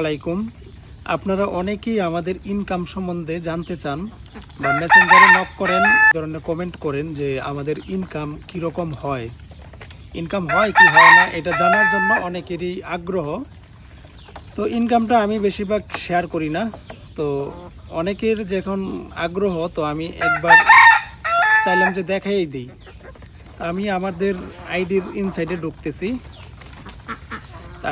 আলাইকুম। আপনারা অনেকেই আমাদের ইনকাম সম্বন্ধে জানতে চান বা মেসেঞ্জারে নক করেন ধরনের কমেন্ট করেন যে আমাদের ইনকাম কীরকম হয়। ইনকাম হয় কি হয় না, এটা জানার জন্য অনেকেরই আগ্রহ। তো ইনকামটা আমি বেশিরভাগ শেয়ার করি না। তো অনেকের যখন আগ্রহ, তো আমি একবার চাইলাম যে দেখাই দিই। আমি আমাদের আইডির ইনসাইডে ঢুকতেছি। তা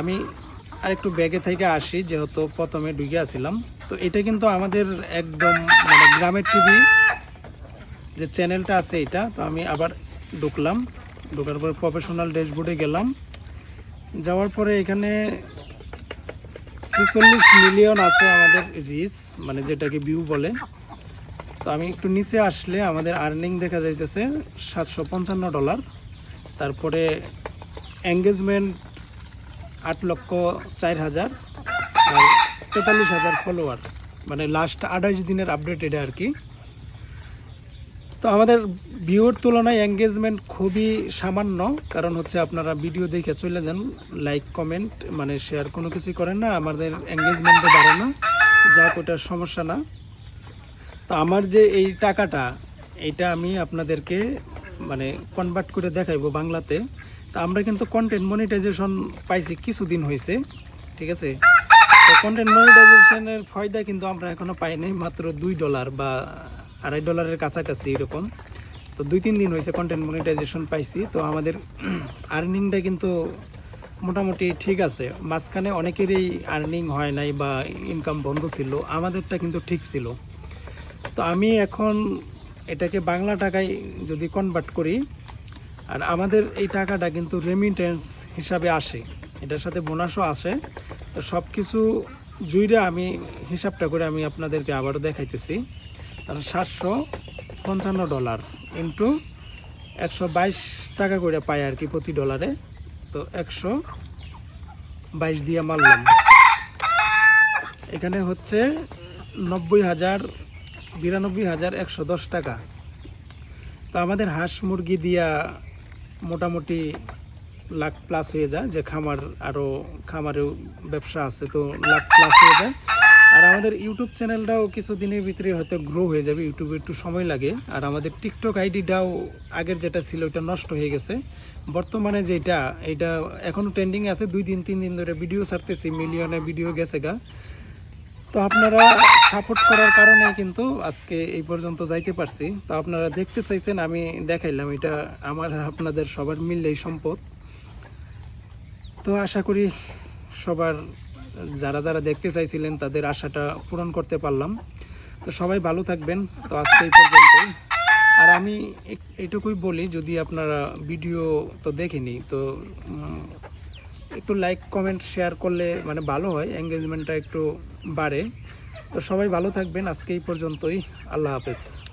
আমি আরেকটু ব্যাগে থেকে আসি, যেহেতু প্রথমে ঢুকে আসছিলাম। তো এটা কিন্তু আমাদের একদম মানে গ্রামের টিভি, যে চ্যানেলটা আছে এটা। তো আমি আবার ঢুকলাম। ঢোকার পরে প্রফেশনাল ড্যাশবোর্ডে গেলাম। যাওয়ার পরে এখানে ছেচল্লিশ মিলিয়ন আছে আমাদের রিচ মানে যেটাকে ভিউ বলে। তো আমি একটু নিচে আসলে আমাদের আর্নিং দেখা যাইতেছে সাতশো পঞ্চান্ন ডলার তারপরে এঙ্গেজমেন্ট আট লক্ষ চার হাজার আর তেতাল্লিশ হাজার ফলোয়ার মানে লাস্ট আঠাশ দিনের আপডেট এটা আর কি। তো আমাদের ভিউর তুলনায় এঙ্গেজমেন্ট খুবই সামান্য, কারণ হচ্ছে আপনারা ভিডিও দেখে চলে যান লাইক কমেন্ট মানে শেয়ার কোনো কিছুই করেন না, আমাদের এঙ্গেজমেন্টও বাড়ে না, যা ওটার সমস্যা না। তো আমার যে এই টাকাটা, এটা আমি আপনাদেরকে মানে কনভার্ট করে দেখাইবো বাংলাতে। তা আমরা কিন্তু কন্টেন্ট মনিটাইজেশন পাইছি, কিছুদিন হয়েছে ঠিক আছে? তো কন্টেন্ট মনিটাইজেশনের ফায়দা কিন্তু আমরা এখনও পাইনি মাত্র দুই ডলার বা আড়াই ডলারের কাছাকাছি এরকম। তো দুই, তিন দিন হয়েছে কন্টেন্ট মনিটাইজেশন পাইছি, তো আমাদের আর্নিংটা কিন্তু মোটামুটি ঠিক আছে। মাঝখানে অনেকেরই আর্নিং হয় নাই বা ইনকাম বন্ধ ছিল, আমাদেরটা কিন্তু ঠিক ছিল। তো আমি এখন এটাকে বাংলা টাকায় যদি কনভার্ট করি আর আমাদের এই টাকাটা কিন্তু রেমিটেন্স হিসাবে আসে। এটার সাথে বোনাসও আসে। তো সব কিছু জুইরে আমি হিসাবটা করে আমি আপনাদেরকে আবারও দেখাইতেছি। তাহলে সাতশো পঞ্চান্ন ডলার ইন্টু একশো বাইশ টাকা করে পাই আর কি প্রতি ডলারে তো একশো বাইশ দিয়ে মারলাম। এখানে হচ্ছে নব্বই হাজার, বিরানব্বই হাজার একশো দশ টাকা। তো আমাদের হাঁস মুরগি দিয়া মোটামুটি লাখ প্লাস হয়ে যায়, যে খামার আরও খামারেও ব্যবসা আছে তো লাখ প্লাস হয়ে যায়। আর আমাদের ইউটিউব চ্যানেলটাও কিছুদিনের ভিতরে হয়তো গ্রো হয়ে যাবে, ইউটিউবে একটু সময় লাগে। আর আমাদের টিকটক আইডিটাও আগের যেটা ছিল ওটা নষ্ট হয়ে গেছে। বর্তমানে যেটা, এটা এখনও ট্রেন্ডিং আছে, দুই দিন, তিন দিন ধরে ভিডিও ছাড়তেছি মিলিয়নে ভিডিও গেছে গা। তো আপনারা সাপোর্ট করার কারণে কিন্তু আজকে এই পর্যন্ত যাইতে পারছি। তো আপনারা দেখতে চাইছেন, আমি দেখাইলাম এটা আমার আপনাদের সবার মিললেই সম্পদ। তো আশা করি সবার, যারা যারা দেখতে চাইছিলেন তাদের আশাটা পূরণ করতে পারলাম। তো সবাই ভালো থাকবেন। তো আজকে এই পর্যন্তই। আর আমি এটুকুই বলি, যদি আপনারা ভিডিও তো দেখেনি, তো একটু লাইক কমেন্ট শেয়ার করলে মানে ভালো হয় এঙ্গেজমেন্টটা একটু বাড়ে। তো সবাই ভালো থাকবেন, আজকে এই পর্যন্তই। আল্লাহ হাফেজ।